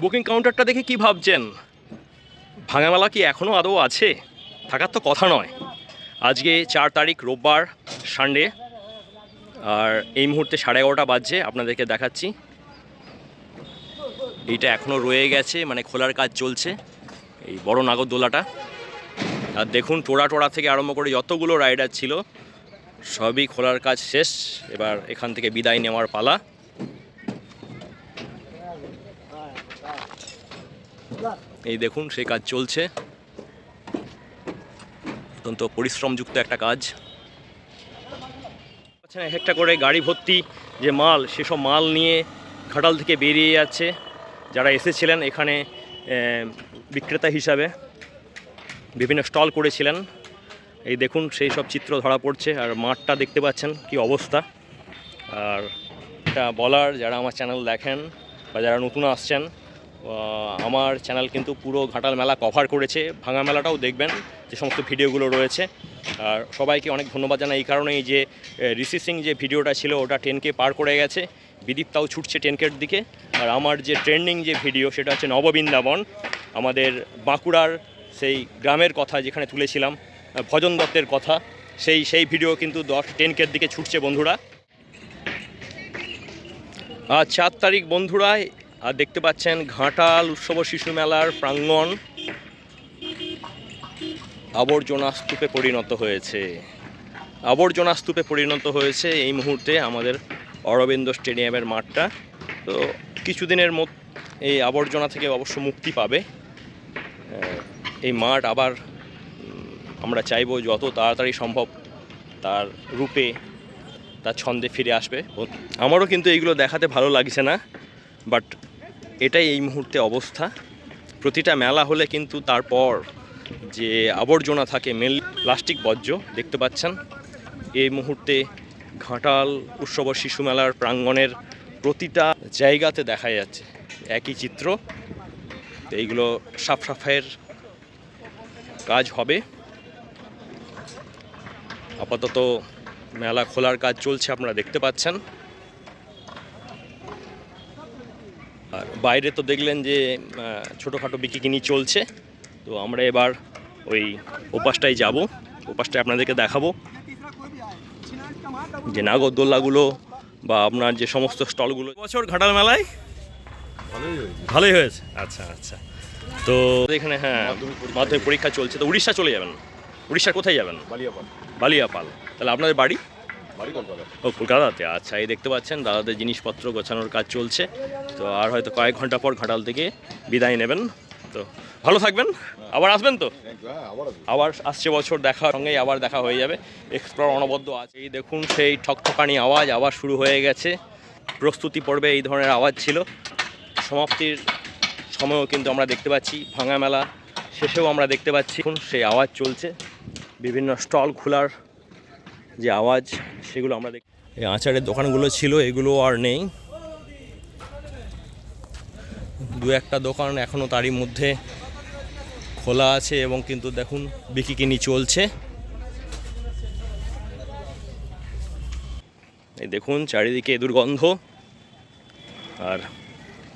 Booking কাউন্টারটা দেখে কি ভাবছেন? ভাঙামেলা কি এখনও আদৌ আছে? থাকার তো কথা নয়। আজকে চার তারিখ, রোববার, সানডে। আর এই মুহূর্তে সাড়ে এগারোটা বাজছে, আপনাদেরকে দেখাচ্ছি। এইটা এখনও রয়ে গেছে মানে খোলার কাজ চলছে, এই বড় নাগরদোলাটা। আর দেখুন, টোড়া টোড়া থেকে আরম্ভ করে যতগুলো রাইডার ছিল, সবই খোলার কাজ শেষ। এবার এখান থেকে বিদায় নেওয়ার পালা। এই দেখুন, সেই কাজ চলছে। অত্যন্ত পরিশ্রমযুক্ত একটা কাজ। আচ্ছা এক একটা করে গাড়ি ভর্তি যে মাল, সেসব মাল নিয়ে ঘাটাল থেকে বেরিয়ে যাচ্ছে। যারা এসেছিলেন এখানে বিক্রেতা হিসাবে, বিভিন্ন স্টল করেছিলেন। এই দেখুন, সেই সব চিত্র ধরা পড়ছে, আর মাঠটা দেখতে পাচ্ছেন কি অবস্থা। আর এটা বলার, যারা আমার চ্যানেল দেখেন, বা যারা নতুন আসছেন আমার চ্যানেল কিন্তু পুরো ঘাটাল মেলা কভার করেছে। ভাঙা মেলাটাও দেখবেন, যে সমস্ত ভিডিওগুলো রয়েছে। আর সবাইকে অনেক ধন্যবাদ জানাই এই কারণেই যে ঋষি সিং যে ভিডিওটা ছিল, ওটা টেনকে পার করে গেছে। বিদীপ্তাও ছুটছে টেনকের দিকে। আর আমার যে ট্রেন্ডিং যে ভিডিও সেটা হচ্ছে নববৃন্দাবন। আমাদের বাঁকুড়ার সেই গ্রামের কথা যেখানে তুলেছিলাম, ভজন দত্তের কথা, সেই সেই ভিডিও কিন্তু দশ টেনকের দিকে ছুটছে বন্ধুরা। আর চার তারিখ বন্ধুরা আর দেখতে পাচ্ছেন ঘাটাল উৎসব শিশু মেলার প্রাঙ্গণ আবর্জনা স্তূপে পরিণত হয়েছে। আবর্জনা স্তূপে পরিণত হয়েছে এই মুহূর্তে আমাদের অরবিন্দ স্টেডিয়ামের মাঠটা। তো কিছুদিনের মত এই আবর্জনা থেকে অবশ্য মুক্তি পাবে। এই মাঠ আবার আমরা চাইব যত তাড়াতাড়ি সম্ভব তার রূপে, তার ছন্দে ফিরে আসবে। আমারও কিন্তু এইগুলো দেখাতে ভালো লাগছে না, বাট এটাই এই মুহূর্তে অবস্থা। প্রতিটা মেলা হলে কিন্তু তারপর যে আবর্জনা থাকে মেল প্লাস্টিক বর্জ্য, দেখতে পাচ্ছেন? এই মুহূর্তে ঘাটাল উৎসব শিশু মেলার প্রাঙ্গণের প্রতিটা জায়গাতে দেখা যাচ্ছে। একই চিত্র। তো এইগুলো সাফ সাফাইয়ের কাজ হবে। আপাতত মেলা খোলার কাজ চলছে, আপনারা দেখতে পাচ্ছেন। বাইরে তো দেখলেন যে ছোটোখাটো বিকিকিনি চলছে। তো আমরা এবার ওই ওপাশটায় যাব। ওপাশটায় আপনাদেরকে দেখাবো যে নাগরদোল্লাগুলো বা আপনার যে সমস্ত স্টলগুলো। বছর ঘাটাল মেলায়? ভালোই হয়েছে। আচ্ছা আচ্ছা। তো এখানে হ্যাঁ মাধ্যমিক পরীক্ষা চলছে। তো উড়িষ্যা চলে যাবেন? উড়িষ্যার কোথায় যাবেন? বালিয়াপাল। বালিয়াপাল। তাহলে আপনাদের বাড়ি? ও কলকাতাতে। আচ্ছা এই দেখতে পাচ্ছেন দাদাদের জিনিসপত্র গোছানোর কাজ চলছে। তো আর হয়তো কয়েক ঘণ্টা পর ঘাটাল থেকে বিদায় নেবেন। তো ভালো থাকবেন। আবার আসবেন তো? হ্যাঁ আবার আবার আসছে বছর দেখার সঙ্গেই আবার দেখা হয়ে যাবে। এক্সপ্লোর অনবদ্য আছে। এই দেখুন সেই ঠকঠকানি আওয়াজ আবার শুরু হয়ে গেছে। প্রস্তুতি পর্বে এই ধরনের আওয়াজ ছিল। সমাপ্তির সময়ও কিন্তু আমরা দেখতে পাচ্ছি। ভাঙা মেলা শেষেও আমরা দেখতে পাচ্ছি। এখন সেই আওয়াজ চলছে। বিভিন্ন স্টল খোলার যে আওয়াজ, সেগুলো আমরা দেখ এই আচারের দোকানগুলো ছিল, এগুলো আর নেই। দু একটা দোকান এখনও তারই মধ্যে খোলা আছে এবং কিন্তু দেখুন বিকিকিনি চলছে। এই দেখুন চারিদিকে দুর্গন্ধ আর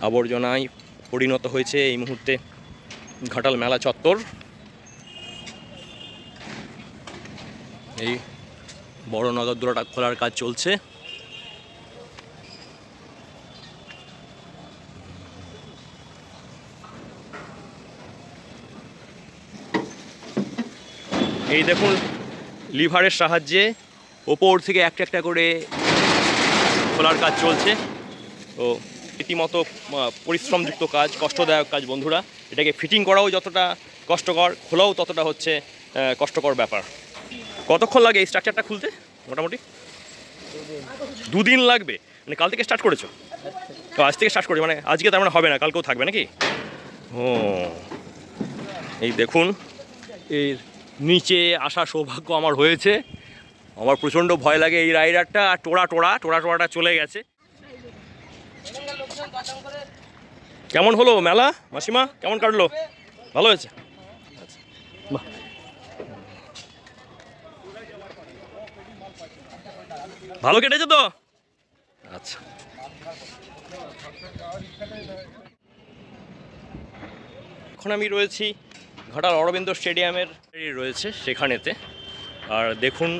আবর্জনায় পরিণত হয়েছে এই মুহূর্তে ঘাটাল মেলা চত্বর। এই বড় নগরদোলাটা খোলার কাজ চলছে। এই দেখুন, লিভারের সাহায্যে ওপর থেকে একটা একটা করে খোলার কাজ চলছে। তো রীতিমতো পরিশ্রমযুক্ত কাজ, কষ্টদায়ক কাজ বন্ধুরা। এটাকে ফিটিং করাও যতটা কষ্টকর, খোলাও ততটা হচ্ছে কষ্টকর ব্যাপার। কতক্ষণ লাগে এই স্ট্রাকচারটা খুলতে? মোটামুটি? দুদিন লাগবে। মানে কাল থেকে স্টার্ট করেছ? তো আজ থেকে স্টার্ট করেছ মানে আজকে তার মানে হবে না, কালকেও থাকবে নাকি? ও, এই দেখুন, এর নিচে আসা সৌভাগ্য আমার হয়েছে। আমার প্রচণ্ড ভয় লাগে এই রাইডারটা আর টোড়া টোড়া টোড়া টোড়াটা চলে গেছে। কেমন হলো মেলা? মাসিমা, কেমন কাটলো? ভালো হয়েছে। বাহ। ভালো কেটেছে তো? আচ্ছা। এখন আমি রয়েছি ঘাটাল অরবিন্দ স্টেডিয়ামের। রয়েছে সেখানেতে। আর দেখুন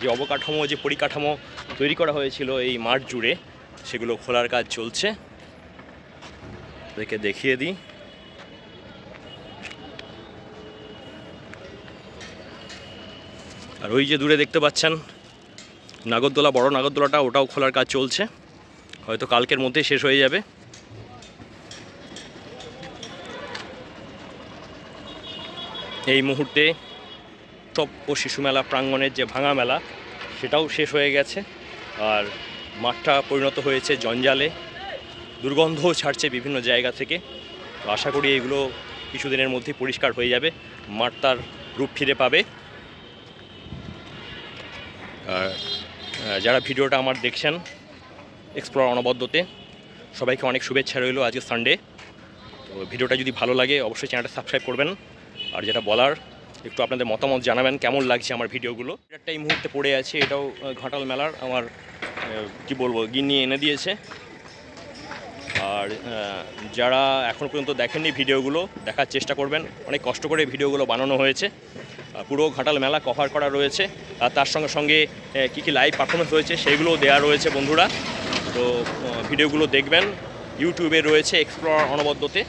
যে অবকাঠামো যে পরিকাঠামো তৈরি করা হয়েছিল এই মাঠ জুড়ে সেগুলো খোলার কাজ চলছে। দেখে দেখিয়ে দিই। আর ওই যে দূরে দেখতে পাচ্ছেন নাগরদোলা, বড় নাগরদোলাটা, ওটাও খোলার কাজ চলছে। হয়তো কালকের মধ্যেই শেষ হয়ে যাবে। এই মুহূর্তে ও শিশু মেলা, প্রাঙ্গণের যে ভাঙা মেলা, সেটাও শেষ হয়ে গেছে। আর মাঠটা পরিণত হয়েছে জঞ্জালে। দুর্গন্ধও ছাড়ছে বিভিন্ন জায়গা থেকে। তো আশা করি এগুলো কিছুদিনের মধ্যেই পরিষ্কার হয়ে যাবে। মাঠ তার রূপ ফিরে পাবে। আর যারা ভিডিওটা আমার দেখছেন এক্সপ্লোর অনবদ্যতে, সবাইকে অনেক শুভেচ্ছা রইল আজকে সানডে তো ভিডিওটা যদি ভালো লাগে, অবশ্যই চ্যানেলটা সাবস্ক্রাইব করবেন। আর যেটা বলার, একটু আপনাদের মতামত জানাবেন, কেমন লাগছে আমার ভিডিওগুলো। একটা এই মুহূর্তে পড়ে আছে, এটাও ঘাটাল মেলার, আমার কি বলব, গিন্নি এনে দিয়েছে। আর যারা এখনও পর্যন্ত দেখেননি ভিডিওগুলো, দেখার চেষ্টা করবেন। অনেক কষ্ট করে ভিডিওগুলো বানানো হয়েছে। পুরো ঘাটাল মেলা কভার করা রয়েছে। আর তার সঙ্গে সঙ্গে কী কী লাইভ পারফরমেন্স রয়েছে সেগুলোও দেওয়া রয়েছে বন্ধুরা। তো ভিডিওগুলো দেখবেন। ইউটিউবে রয়েছে এক্সপ্লোর অনবদ্যতে।